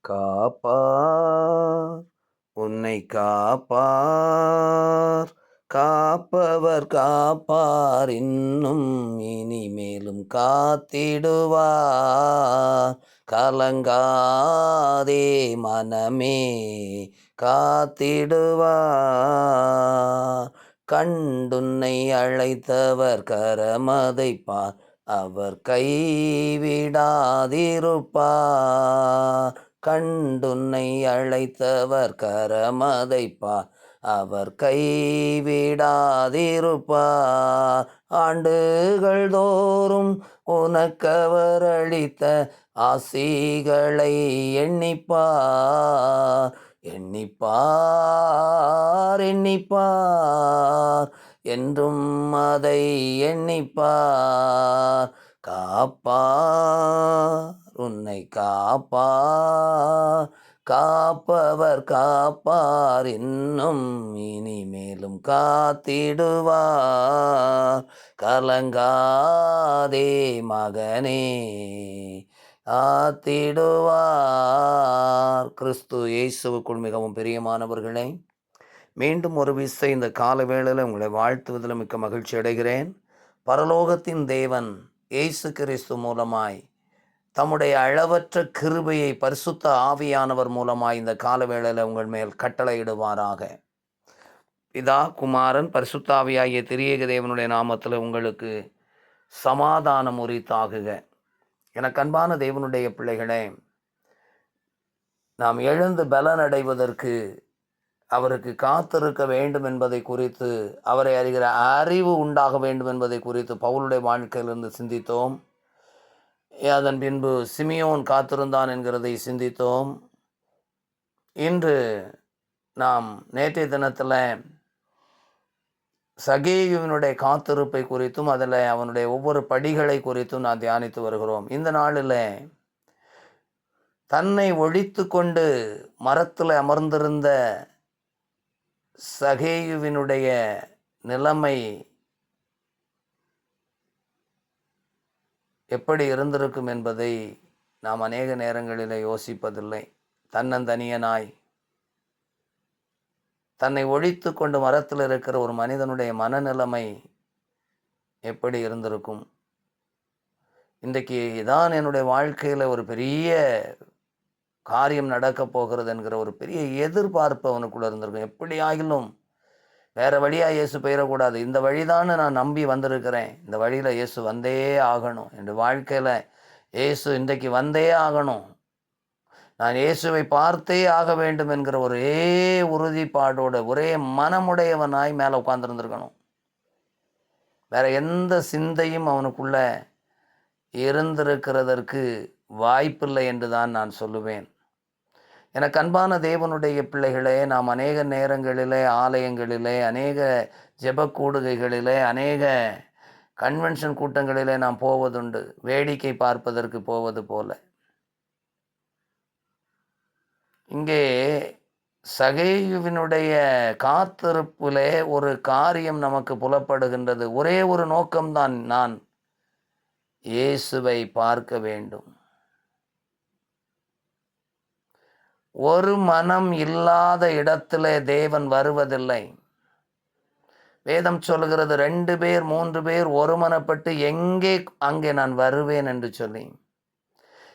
காப்பார். உன்னை காப்பார். காப்பவர் காப்பார். இன்னும் இனிமேலும் காத்திடுவார். கலங்காதே மனமே காத்திடுவார். கண்டுன்னை அழைத்தவர் கரமதைப்பார். அவர் கைவிடாதிருப்பார். கண்டுன்னை அழைத்தவர் கரமதைப்பார் அவர் கைவிடாதிருப்பார் ஆண்டுகள் தோறும் உனக்கவர் அளித்த ஆசிகளை எண்ணிப்பார் எண்ணிப்பார் எண்ணிப்பார் என்றும் அதை எண்ணிப்பார் காப்பார் உன்னை காப்பார் காப்பவர் காப்பார் இன்னும் இனிமேலும் காத்திடுவார். கலங்காதே மகனே ஆத்திடுவார் கிறிஸ்து இயேசுவுக்குள் மிகவும் பிரியமானவர்களே மீண்டும் ஒரு விசை இந்த கால வேளையில் உங்களை வாழ்த்துவதில் மிக்க மகிழ்ச்சி அடைகிறேன். பரலோகத்தின் தேவன் இயேசு கிறிஸ்து மூலமாய் தம்முடைய அளவற்ற கிருபையை பரிசுத்த ஆவியானவர் மூலமாய் இந்த காலவேளையில் உங்கள் மேல் கட்டளையிடுவாராக. பிதா குமாரன் பரிசுத்தாவியாகிய திரியேக தேவனுடைய நாமத்தில் உங்களுக்கு சமாதானம் உரித்தாகுக. எனக்கு அன்பான தேவனுடைய பிள்ளைகளே நாம் எழுந்து பலன் அடைவதற்கு அவருக்கு காத்திருக்க வேண்டும் என்பதை குறித்து அவரை அறிகிற அறிவு உண்டாக வேண்டும் என்பதை குறித்து பவுலுடைய வாழ்க்கையிலிருந்து சிந்தித்தோம். அதன் பின்பு சிமியோன் காத்திருந்தான் என்கிறதை சிந்தித்தோம். இன்று நாம் நேற்றைய தினத்தில் சகேயுவினுடைய காத்திருப்பை குறித்தும் அதில் அவனுடைய ஒவ்வொரு படிகளை குறித்தும் நான் தியானித்து வருகிறோம். இந்த நாளில் தன்னை ஒழித்து கொண்டு மரத்தில் அமர்ந்திருந்த சகேயுவினுடைய நிலைமை எப்படி இருந்திருக்கும் என்பதை நாம் அநேக நேரங்களில் யோசிப்பதில்லை. தன்னந்தனியனாய் தன்னை ஒழித்து கொண்டு மரத்தில் இருக்கிற ஒரு மனிதனுடைய மனநிலைமை எப்படி இருந்திருக்கும்? இன்றைக்கு தான் என்னுடைய வாழ்க்கையில் ஒரு பெரிய காரியம் நடக்கப் போகிறது என்கிற ஒரு பெரிய எதிர்பார்ப்பு அவனுக்குள்ளே இருந்திருக்கும். எப்படி ஆகிலும் வேறு வழியாக இயேசு போயிடக்கூடாது இந்த வழி தான் நான் நம்பி வந்திருக்கிறேன். இந்த வழியில் இயேசு வந்தே ஆகணும். என் வாழ்க்கையில் இயேசு இன்றைக்கு வந்தே ஆகணும். நான் இயேசுவை பார்த்தே ஆக வேண்டும் என்கிற ஒரே உறுதிப்பாடோடு ஒரே மனமுடையவனாய் மேலே உட்காந்துருந்துருக்கணும் வேறு எந்த சிந்தையும் அவனுக்குள்ளே இருந்திருக்கிறதற்கு வாய்ப்பில்லை என்று தான் நான் சொல்லுவேன். எனக்கு அன்பான தேவனுடைய பிள்ளைகளே நாம் அநேக நேரங்களிலே ஆலயங்களிலே அநேக ஜெப கூடுகைகளிலே அநேக கன்வென்ஷன் கூட்டங்களிலே நாம் போவதுண்டு. வேடிக்கை பார்ப்பதற்கு போவது போல. இங்கே சகேயுவினுடைய காத்திருப்பிலே ஒரு காரியம் நமக்கு புலப்படுகின்றது. ஒரே ஒரு நோக்கம்தான் நான் இயேசுவை பார்க்க வேண்டும். ஒரு மனம் இல்லாத இடத்திலே தேவன் வருவதில்லை. வேதம் சொல்கிறது ரெண்டு பேர் மூன்று பேர் ஒருமனப்பட்டு எங்கே அங்கே நான் வருவேன் என்று சொல்லி.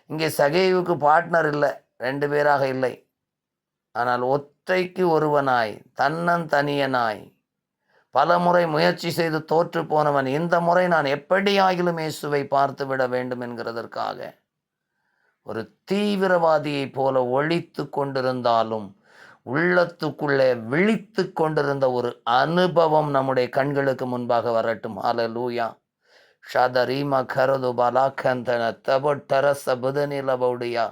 இங்கே சகைவுக்கு பார்ட்னர் இல்லை ரெண்டு பேராக இல்லை. ஆனால் ஒற்றைக்கு ஒருவனாய் தன்னன் தனியனாய் பல முறை முயற்சி செய்து தோற்று போனவன் இந்த முறை நான் எப்படியாகிலும் இயேசுவை பார்த்து விட வேண்டும் என்கிறதற்காக. ஒரு தீவிரவாதியைப் போல ஒழித்து கொண்டிருந்தாலும் உள்ளத்துக்குள்ளே விழித்து கொண்டிருந்த ஒரு அனுபவம் நம்முடைய கண்களுக்கு முன்பாக வரட்டும். ஹால லூயா ஷதரீம கரது பலாக்கந்தன தபட்டரச புதனிலபௌடியா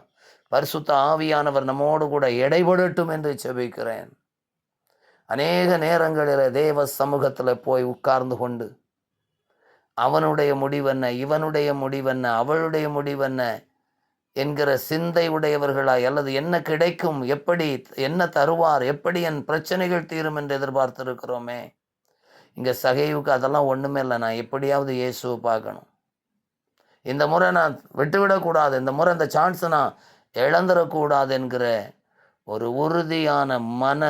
பரிசுத்த ஆவியானவர் நம்மோடு கூட எடைபடட்டும் என்று செபிக்கிறேன் அநேக நேரங்களில் தேவ சமூகத்தில் போய் உட்கார்ந்து கொண்டு அவனுடைய முடிவென்ன இவனுடைய முடிவென்ன அவளுடைய முடிவென்ன என்கிற சிந்தை உடையவர்களாய் அல்லது என்ன கிடைக்கும் எப்படி என்ன தருவார் எப்படி என் பிரச்சனைகள் தீரும் என்று எதிர்பார்த்துருக்கிறோமே. இங்கே சகைவுக்கு அதெல்லாம் ஒன்றுமே இல்லை. நான் எப்படியாவது இயேசுவை பார்க்கணும். இந்த முறை நான் விட்டுவிடக்கூடாது. இந்த முறை இந்த சான்ஸை நான் இழந்துடக்கூடாது என்கிற ஒரு உறுதியான மன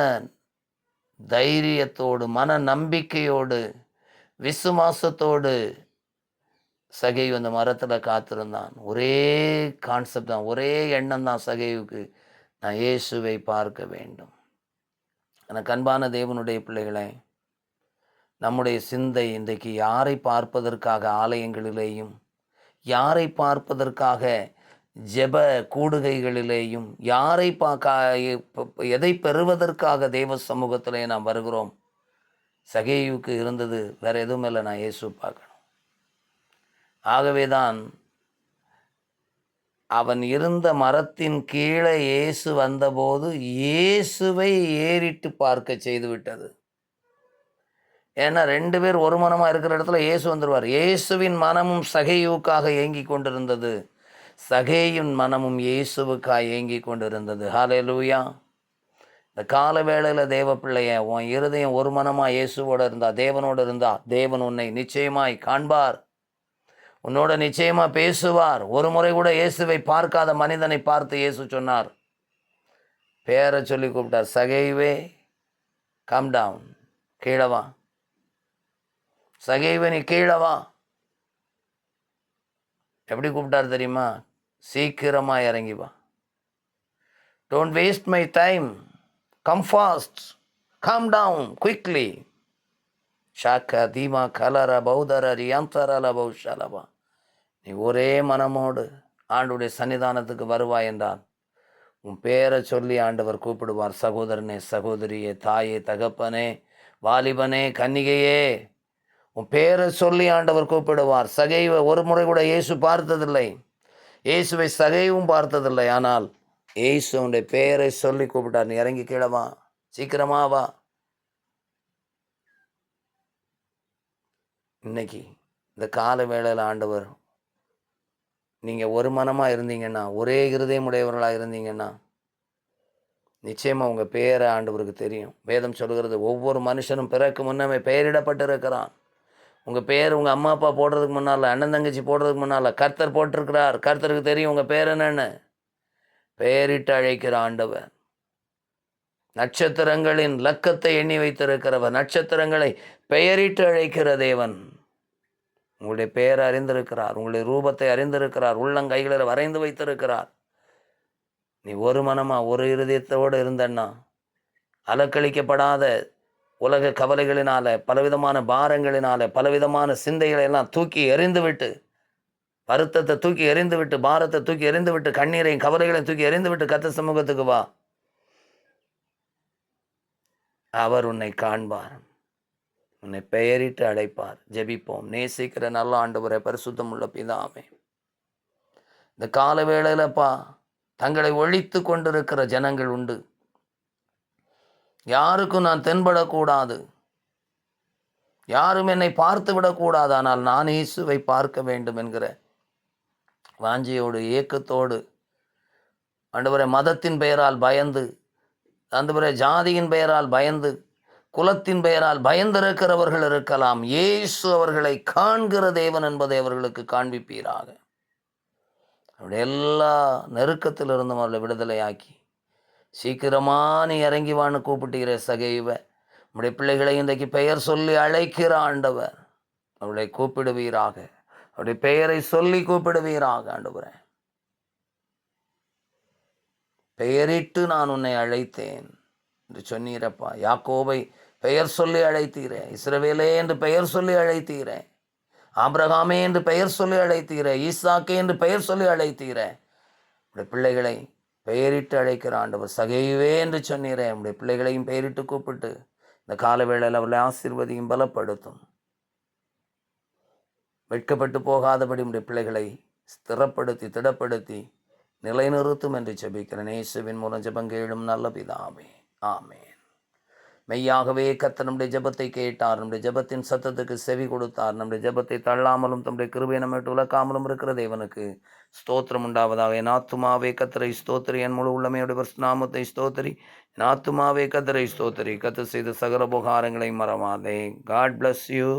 தைரியத்தோடு மன நம்பிக்கையோடு விசுவாசத்தோடு சகைவு அந்த மரத்தில் காத்திருந்தான். ஒரே கான்செப்ட் தான் ஒரே எண்ணம் தான் சகைவுக்கு நான் இயேசுவை பார்க்க வேண்டும். எனக்கு அன்பான தேவனுடைய பிள்ளைகளே நம்முடைய சிந்தை இன்றைக்கு யாரை பார்ப்பதற்காக ஆலயங்களிலேயும் யாரை பார்ப்பதற்காக ஜெப கூடுகைகளிலேயும் யாரை பார்க்க எதை பெறுவதற்காக தேவ சமூகத்திலே நாம் வருகிறோம்? சகேயுக்கு இருந்தது வேறு எதுவும் இல்லை நான் இயேசு பார்க்கணும். ஆகவேதான் அவன் இருந்த மரத்தின் கீழே இயேசு வந்தபோது இயேசுவை ஏறிட்டு பார்க்க செய்து விட்டது ஏன்னா ரெண்டு பேர் ஒரு மனமாக இருக்கிற இடத்துல இயேசு வந்துடுவார் இயேசுவின் மனமும் சகையுக்காக ஏங்கி கொண்டிருந்தது. சகேயின் மனமும் இயேசுவுக்காக ஏங்கி கொண்டிருந்தது. ஹாலே லூயா இந்த கால வேளையில் தேவ பிள்ளைய உன் இருதயம் ஒரு மனமாக இயேசுவோடு இருந்தா தேவனோடு இருந்தா தேவன் உன்னை நிச்சயமாய் காண்பார். உன்னோட நிச்சயமா பேசுவார். ஒரு முறை கூட இயேசுவை பார்க்காத மனிதனை பார்த்து இயேசு சொன்னார். பேரை சொல்லி கூப்பிட்டார். சகைவே கம் டவுன் கீழவா சகைவே நீ கீழவா எப்படி கூப்பிட்டார் தெரியுமா? சீக்கிரமா இறங்கி வா. Don't waste my time come fast come down quickly ஷாக்க தீமா கலர பௌதர ரியாந்தரல பௌஷலபா நீ ஒரே மனமோடு ஆண்டுடைய சன்னிதானத்துக்கு வருவாய் என்றான். உன் பேரை சொல்லி ஆண்டவர் கூப்பிடுவார். சகோதரனே சகோதரியே தாயே தகப்பனே வாலிபனே கன்னிகையே. உன் பேரை சொல்லி ஆண்டவர் கூப்பிடுவார். சகைவை ஒரு முறை கூட இயேசு பார்த்ததில்லை. இயேசுவை சகைவும் பார்த்ததில்லை. ஆனால் இயேசு உன்னுடைய பேரை சொல்லி கூப்பிட்டார். நீ இறங்கி கீழவா சீக்கிரமா வா. இன்னைக்கு இந்த கால வேளையில் ஆண்டவர் நீங்கள் ஒரு மனமாக இருந்தீங்கன்னா ஒரே இருதயமுடையவர்களாக இருந்தீங்கன்னா நிச்சயமாக உங்கள் பேரை ஆண்டவருக்கு தெரியும். வேதம் சொல்கிறது ஒவ்வொரு மனுஷனும் பிறக்கு முன்னமே பெயரிடப்பட்டிருக்கிறான். உங்கள் பேர் உங்கள் அம்மா அப்பா போடுறதுக்கு முன்னால் அண்ணன் தங்கச்சி போடுறதுக்கு முன்னால் கர்த்தர் போட்டிருக்கிறார். கர்த்தருக்கு தெரியும் உங்கள் பேர் என்னென்ன. பெயரிட்டு அழைக்கிற ஆண்டவர். நட்சத்திரங்களின் லக்கத்தை எண்ணி வைத்திருக்கிறவர் நட்சத்திரங்களை பெயரிட்டு அழைக்கிற தேவன். உங்களுடைய பெயரை அறிந்திருக்கிறார் உங்களுடைய ரூபத்தை அறிந்திருக்கிறார் உள்ளங்கைகளில் வரைந்து வைத்திருக்கிறார். நீ ஒரு மனமாக ஒரு இருதயத்தோடு இருந்தன்னா அலக்களிக்கப்படாத உலக கவலைகளினால பலவிதமான பாரங்களினால பலவிதமான சிந்தைகளை எல்லாம் தூக்கி எறிந்துவிட்டு வருத்தத்தை தூக்கி எறிந்துவிட்டு பாரத்தை தூக்கி எறிந்துவிட்டு கண்ணீரையும் கவலைகளையும் தூக்கி எறிந்துவிட்டு கத்த சமூகத்துக்கு வா. அவர் உன்னை காண்பார். உன்னை பெயரிட்டு அழைப்பார். ஜெபிப்போம். நேசிக்கிற நல்ல ஆண்டவரை பரிசுத்தம் உள்ள பிதாமே இந்த கால வேளையிலப்பா தங்களை ஒழித்து கொண்டிருக்கிற ஜனங்கள் உண்டு. யாருக்கும் நான் தென்படக்கூடாது. யாரும் என்னை பார்த்து விடக்கூடாது. ஆனால் நான் இயேசுவை பார்க்க வேண்டும் என்கிற வாஞ்சியோடு ஏக்கத்தோடு ஆண்டவரை மதத்தின் பெயரால் பயந்து ஆண்டவரை ஜாதியின் பெயரால் பயந்து குலத்தின் பெயரால் பயந்திருக்கிறவர்கள் இருக்கலாம். இயேசு அவர்களை காண்கிற தேவன் என்பதை அவர்களுக்கு காண்பிப்பீராக. அவருடைய எல்லா நெருக்கத்திலிருந்தும் அவர்களை விடுதலையாக்கி சீக்கிரமா நீ இறங்கி வான்னு கூப்பிட்டீரே சகைவ நம்முடைய பிள்ளைகளை இன்றைக்கு பெயர் சொல்லி அழைக்கிற ஆண்டவர் அவளை கூப்பிடுவீராக. அவருடைய பெயரை சொல்லி கூப்பிடுவீராக ஆண்டவரே. பெயரிட்டு நான் உன்னை அழைத்தேன் என்று சொன்னீரப்பா. யாக்கோவை பெயர் சொல்லி அழைத்தீரே இஸ்ரவேலே என்று பெயர் சொல்லி அழைத்தீரே ஆபிரகாமே என்று பெயர் சொல்லி அழைத்தீரே ஈசாக்கே என்று பெயர் சொல்லி அழைத்தீரே உடைய பிள்ளைகளை பெயரிட்டு அழைக்கிற ஆண்டவர் சகையுவே என்று சொன்னீரே. உடைய பிள்ளைகளையும் பெயரிட்டு கூப்பிட்டு இந்த கால வேளையில் அவர்களை ஆசீர்வதியும் பலப்படுத்தும். வெட்கப்பட்டு போகாதபடி உடைய பிள்ளைகளை ஸ்திரப்படுத்தி திடப்படுத்தி நிலைநிறுத்தும் என்று ஜெபிக்கிறேன். இயேசுவின் மூலம் ஜெபங்கேழும் நல்ல பிதாமே ஆமே மெய்யாகவே கத்த நம்முடைய ஜபத்தை கேட்டார் நம்முடைய ஜெபத்தின் சத்தத்துக்கு செவி கொடுத்தார் நம்முடைய ஜெபத்தை தள்ளாமலும் தம்முடைய கிருபை நம்மை உலக்காமலும் இருக்கிற தேவனுக்கு ஸ்தோத்திரம் உண்டாவதாக. என் ஆத்துமாவே கத்தரை ஸ்தோத்திரி என் முழு உள்ளமையுடைய நாமத்தை ஸ்தோத்திரி. என் ஆத்துமாவே கத்தரை ஸ்தோத்திரி. கத்து செய்த சகல புகாரங்களை மறவாதே. காட் பிளஸ் யூ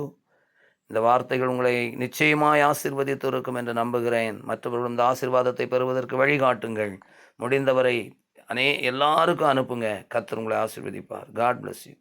இந்த வார்த்தைகள் உங்களை நிச்சயமாய் ஆசிர்வதித்து இருக்கும் என்று நம்புகிறேன். மற்றவர்கள் இந்த ஆசிர்வாதத்தை பெறுவதற்கு வழிகாட்டுங்கள். முடிந்தவரை அனே எல்லாருக்கும் அனுப்புங்க. கத்தர் உங்களை ஆசிர்வதிப்பார். God bless you